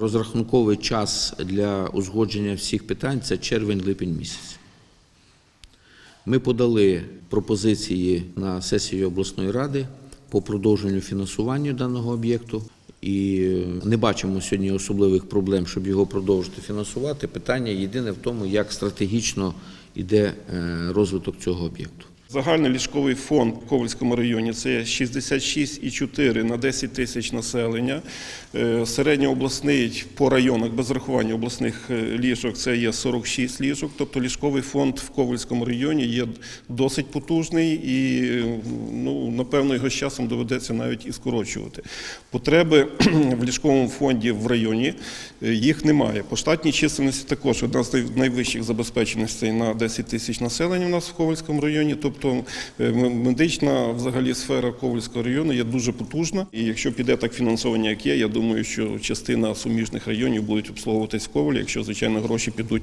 Розрахунковий час для узгодження всіх питань це червень-липень місяць. Ми подали пропозиції на сесію обласної ради по продовженню фінансування даного об'єкту і не бачимо сьогодні особливих проблем, щоб його продовжити фінансувати. Питання єдине в тому, як стратегічно йде е, розвиток цього об'єкту. Загальний ліжковий фонд в Ковальському районі це 66,4 на 10 тисяч населення. Е, Середньообласний по районах без рахування обласних е, ліжок це є 46 ліжок. Тобто ліжковий фонд в Ковальському районі є досить потужний і ну, напевно його з часом доведеться навіть і скорочувати. Потреби в ліжковому фонді в районі е, їх немає. По штатній чисельності також одна з найвищих забезпеченостей на 10 тисяч населення у нас в Ковальському районі. Тобто е, м- медична взагалі сфера Ковальського району є дуже потужна. І якщо піде так фінансування, як є, я думаю, що частина суміжних районів будуть обслуговуватись Ковалі, якщо звичайно гроші підуть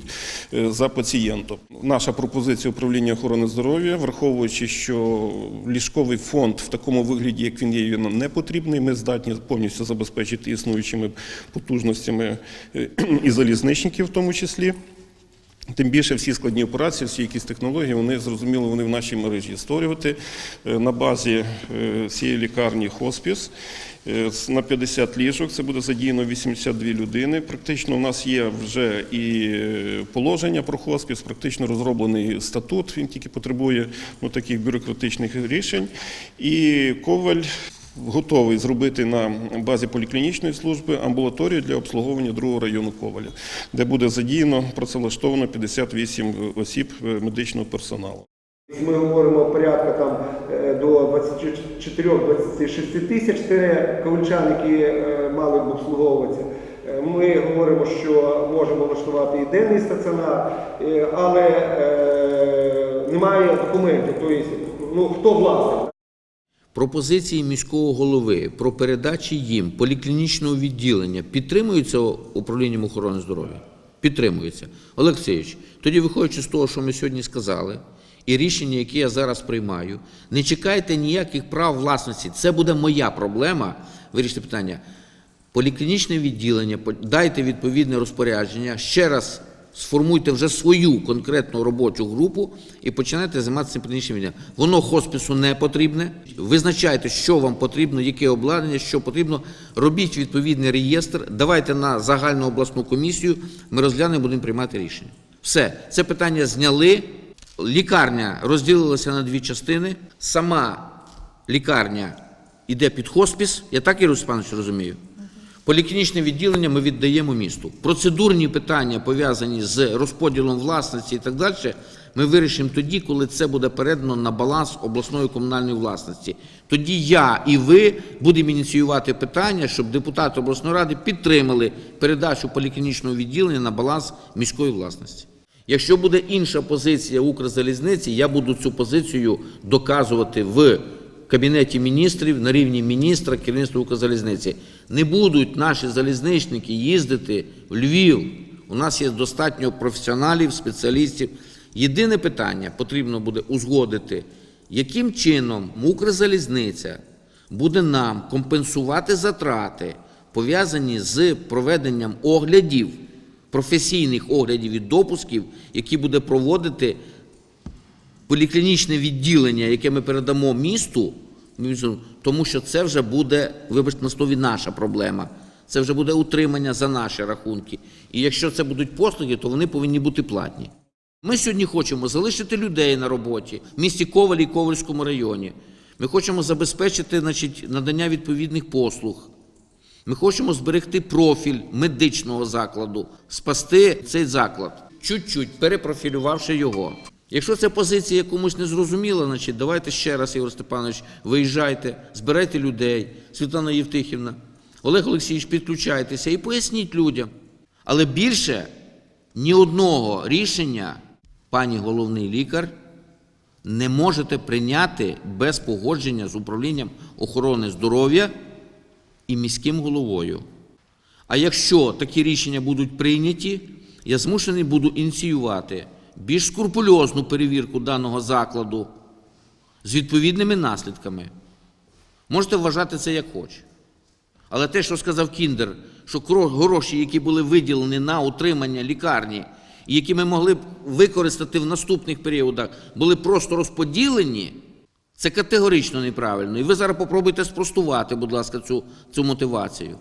е, за пацієнтом. Наша пропозиція управління охорони здоров'я, враховуючи, що ліжковий фонд в такому вигляді, як він є, він нам не потрібний. Ми здатні повністю забезпечити існуючими потужностями е, і залізничників, в тому числі. Тим більше всі складні операції, всі якісь технології, вони зрозуміло, вони в нашій мережі створювати е, на базі е, цієї лікарні хоспіс. е, На 50 ліжок це буде задіяно 82 людини. Практично у нас є вже і положення про хоспіс, практично розроблений статут. Він тільки потребує ну, таких бюрократичних рішень. І Коваль готовий зробити на базі поліклінічної служби амбулаторію для обслуговування другого району Коваля, де буде задіяно працевлаштовано 58 осіб е, медичного персоналу. Ми говоримо порядка там е, до 24-26 тисяч це ковальчан, які е, мали б обслуговуватися. Ми говоримо, що можемо влаштувати і денний стаціонар, але немає документів. Тобто, ну хто власник? Пропозиції міського голови про передачі їм поліклінічного відділення підтримуються управлінням охорони здоров'я? Підтримуються. Олексійович, тоді виходячи з того, що ми сьогодні сказали, і рішення, яке я зараз приймаю, не чекайте ніяких прав власності. Це буде моя проблема вирішити питання. Поліклінічне відділення, дайте відповідне розпорядження, ще раз сформуйте вже свою конкретну робочу групу і починайте займатися цим відділенням. Воно хоспісу не потрібне. Визначайте, що вам потрібно, яке обладнання, що потрібно. Робіть відповідний реєстр, давайте на загальну обласну комісію, ми розглянемо, будемо приймати рішення. Все, це питання зняли. Лікарня розділилася на дві частини. Сама лікарня йде під хоспіс. Я так, Ігор Степанович, розумію? Поліклінічне відділення ми віддаємо місту. Процедурні питання, пов'язані з розподілом власності і так далі, ми вирішимо тоді, коли це буде передано на баланс обласної комунальної власності. Тоді я і ви будемо ініціювати питання, щоб депутати обласної ради підтримали передачу поліклінічного відділення на баланс міської власності. Якщо буде інша позиція Укрзалізниці, я буду цю позицію доказувати в Кабінеті міністрів на рівні міністра керівництва Укрзалізниці. Не будуть наші залізничники їздити в Львів. У нас є достатньо професіоналів, спеціалістів. Єдине питання потрібно буде узгодити, яким чином Укрзалізниця буде нам компенсувати затрати, пов'язані з проведенням оглядів, професійних оглядів і допусків, які буде проводити поліклінічне відділення, яке ми передамо місту, тому що це вже буде, вибачте, на слові наша проблема. Це вже буде утримання за наші рахунки. І якщо це будуть послуги, то вони повинні бути платні. Ми сьогодні хочемо залишити людей на роботі в місті Ковалі і Ковальському районі. Ми хочемо забезпечити значить, надання відповідних послуг. Ми хочемо зберегти профіль медичного закладу, спасти цей заклад, чуть-чуть перепрофілювавши його. Якщо ця позиція комусь не зрозуміла, значить давайте ще раз, Ігор Степанович, виїжджайте, збирайте людей, Світлана Євтихівна, Олег Олексійович, підключайтеся і поясніть людям. Але більше ні одного рішення, пані головний лікар, не можете прийняти без погодження з управлінням охорони здоров'я і міським головою. А якщо такі рішення будуть прийняті, я змушений буду ініціювати більш скрупульозну перевірку даного закладу з відповідними наслідками. Можете вважати це як хочете. Але те, що сказав Кіндер, що гроші, які були виділені на утримання лікарні, і які ми могли б використати в наступних періодах, були просто розподілені, це категорично неправильно. І ви зараз попробуйте спростувати, будь ласка, цю, цю мотивацію.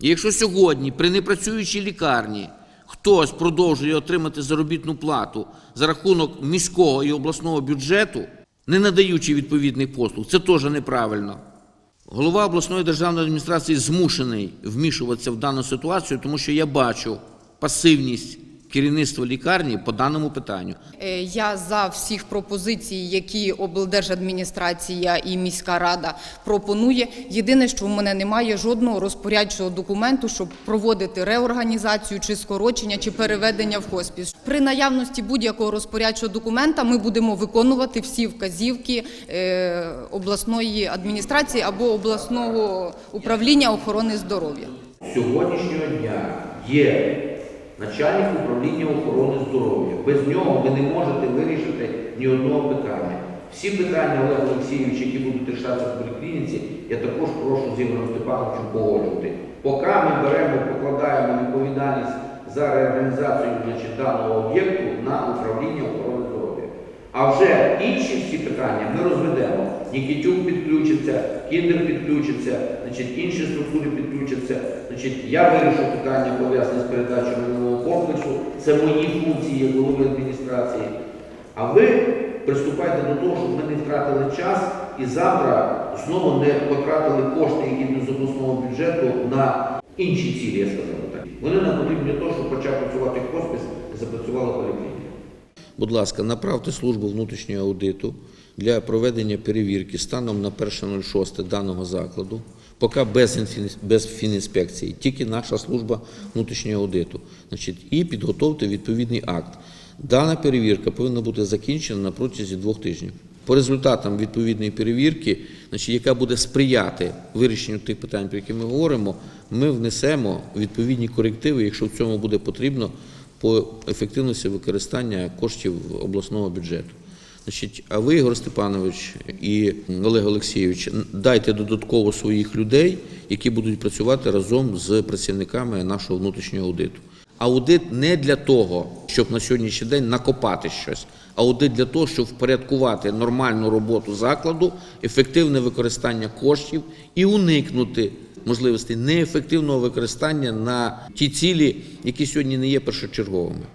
І якщо сьогодні при непрацюючій лікарні хтось продовжує отримати заробітну плату за рахунок міського і обласного бюджету, не надаючи відповідних послуг, це теж неправильно. Голова обласної державної адміністрації змушений вмішуватися в дану ситуацію, тому що я бачу пасивність керівництва лікарні по даному питанню. Е, Я за всіх пропозицій, які облдержадміністрація і міська рада пропонує. Єдине, що в мене немає жодного розпорядчого документу, щоб проводити реорганізацію, чи скорочення, чи переведення в хоспіс. При наявності будь-якого розпорядчого документа ми будемо виконувати всі вказівки е, обласної адміністрації або обласного управління охорони здоров'я. сьогоднішнього дня є начальник управління охорони здоров'я. Без нього ви не можете вирішити ні одного питання. Всі питання Олега Олексійович, які будуть рішатися в поліклініці, я також прошу з Ігорем Степановичем погоджувати. Поки ми беремо, покладаємо відповідальність за реорганізацію значить, даного об'єкту на управління охорони. А вже інші всі питання ми розведемо. Нікітюк підключиться, Кіндер підключиться, значить, інші структури підключаться. Значить, я вирішу питання пов'язане з передачею минулого комплексу. Це мої функції як голови адміністрації. А ви приступайте до того, щоб ми не втратили час і завтра знову не потратили кошти, які йдуть з обласного бюджету на інші цілі, я сказав так. Вони нам потрібні для того, щоб почав працювати хоспис і запрацювала поліклініка. Будь ласка, направте службу внутрішнього аудиту для проведення перевірки станом на 1.06 даного закладу, поки без, без фінінспекції, тільки наша служба внутрішнього аудиту. Значить, і підготовте відповідний акт. Дана перевірка повинна бути закінчена на протязі двох тижнів. По результатам відповідної перевірки, значить, яка буде сприяти вирішенню тих питань, про які ми говоримо, ми внесемо відповідні корективи, якщо в цьому буде потрібно, по ефективності використання коштів обласного бюджету. Значить, а ви, Ігор Степанович і Олег Олексійович, дайте додатково своїх людей, які будуть працювати разом з працівниками нашого внутрішнього аудиту. Аудит не для того, щоб на сьогоднішній день накопати щось, аудит для того, щоб впорядкувати нормальну роботу закладу, ефективне використання коштів і уникнути можливостей неефективного використання на ті цілі, які сьогодні не є першочерговими.